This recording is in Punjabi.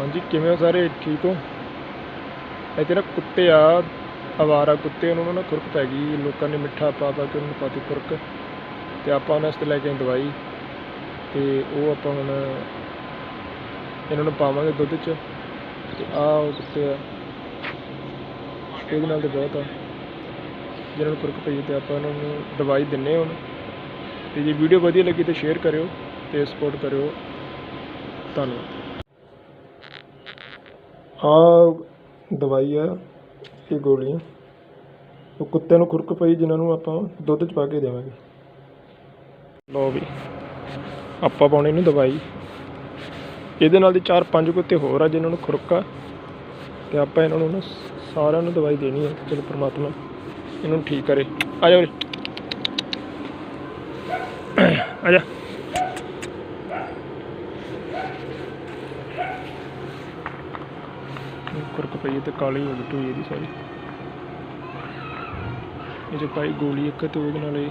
ਹਾਂਜੀ, ਕਿਵੇਂ ਹੋ ਸਾਰੇ? ਠੀਕ ਹੋ? ਇੱਥੇ ਨਾ ਕੁੱਤੇ ਆ ਅਵਾਰਾ ਕੁੱਤੇ, ਉਹਨਾਂ ਨੂੰ ਨਾ ਖੁਰਕ ਪੈ ਗਈ, ਲੋਕਾਂ ਨੇ ਮਿੱਠਾ ਪਾ ਪਾ ਕੇ ਉਹਨਾਂ ਨੂੰ ਪਾਤੀ ਖੁਰਕ ਤੇ ਆਪਾਂ ਉਹਨਾਂ ਵਾਸਤੇ ਲੈ ਕੇ ਆਏ ਦਵਾਈ ਤੇ ਉਹ ਆਪਾਂ ਹੁਣ ਇਹਨਾਂ ਨੂੰ ਪਾਵਾਂਗੇ ਦੁੱਧ 'ਚ ਤੇ ਆਹ ਉਹ ਕੁੱਤੇ ਆ। ਇਹਦੇ ਨਾਲ ਤੇ ਬਹੁਤ ਆ। ਜਿਹਨਾਂ ਨੂੰ ਖੁਰਕ ਪਈ ਤੇ ਆਪਾਂ ਇਹਨਾਂ ਨੂੰ ਦਵਾਈ ਦਿੰਨੇ ਹੁਣ। ਤੇ ਜੇ ਵੀਡੀਓ ਵਧੀਆ ਲੱਗੀ ਤੇ ਸ਼ੇਅਰ ਕਰਿਓ ਤੇ ਸਪੋਰਟ ਕਰਿਓ। ਧੰਨਵਾਦ। ਆਹ ਦਵਾਈ ਆ, ਇਹ ਗੋਲੀਆਂ ਉਹ ਕੁੱਤੇ ਨੂੰ ਖੁਰਕ ਪਈ, ਜਿਨ੍ਹਾਂ ਨੂੰ ਆਪਾਂ ਦੁੱਧ ਚ ਪਾ ਕੇ ਦੇਵਾਂਗੇ। ਲਓ ਵੀ, ਆਪਾਂ ਪਾਉਣੀ ਨੂੰ ਦਵਾਈ। ਇਹਦੇ ਨਾਲ ਦੀ ਚਾਰ ਪੰਜ ਕੁੱਤੇ ਹੋਰ ਆ, ਜਿਨ੍ਹਾਂ ਨੂੰ ਖੁਰਕ ਆ। ਤੇ ਆਪਾਂ ਇਹਨਾਂ ਨੂੰ ਨਾ ਸਾਰਿਆਂ ਨੂੰ ਦਵਾਈ ਦੇਣੀ ਹੈ ਚਲੋ ਪ੍ਰਮਾਤਮਾ ਇਹਨਾਂ ਨੂੰ ਠੀਕ ਕਰੇ। ਆ ਜਾ ਉਰੇ ਆ ਜਾ। ਖੁਰਕ ਪਈ ਹੈ ਤੇ ਕਾਲੀ ਹੋ ਗਈ ਟੂਈ ਇਹਦੀ ਸਾਰੀ। ਇਹ ਜੇ ਪਾਈ ਗੋਲੀ ਇੱਕ ਤੇ ਉਹਦੇ ਨਾਲ ਇਹ